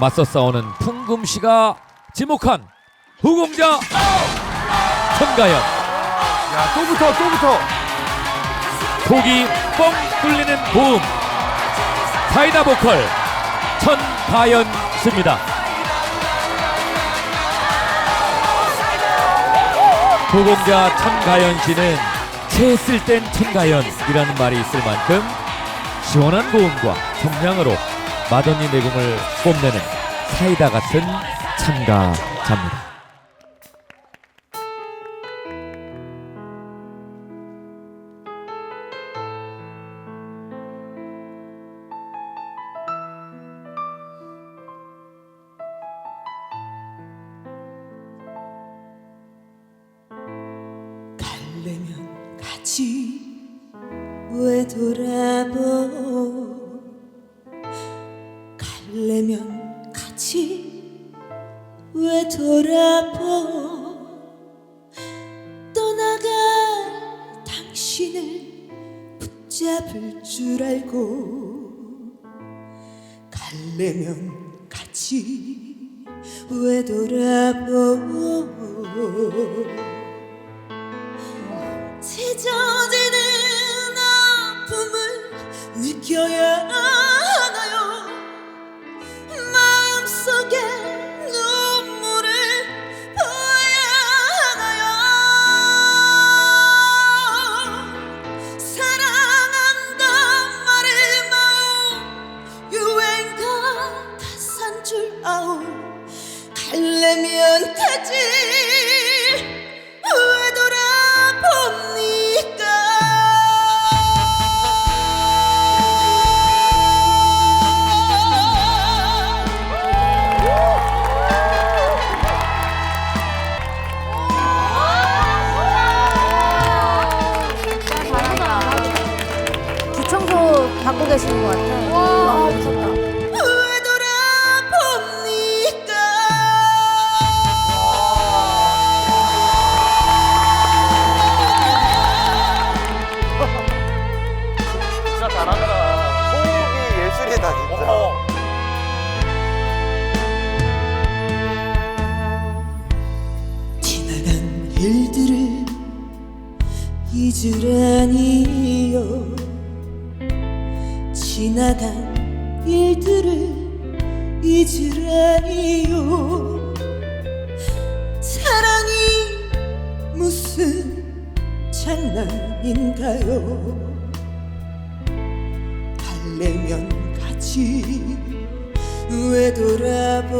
맞서 싸우는 풍금 씨가 지목한 후공자 천가연 야, 또 붙어, 또 붙어. 속이 뻥 뚫리는 고음 사이다 보컬 천가연 씨입니다. 후공자 천가연 씨는 채했을 땐 천가연이라는 말이 있을 만큼 시원한 고음과 성량으로 마더니 내공을 뽐내는 사이다 같은 참가자입니다. 갈래면 가지 왜 돌아보 갈래면 가지 왜 돌아보? 떠나갈 당신을 붙잡을 줄 알고 갈래면 가지 왜 돌아보? 찢어지 계시는 것 같아. 와, 진짜 잘한다. 호흡이 예술이다 진짜. 지나간 일들을 잊으라니요 지나간 일들을 잊으라니요. 사랑이 무슨 장난인가요? 달래면 가지 왜 돌아보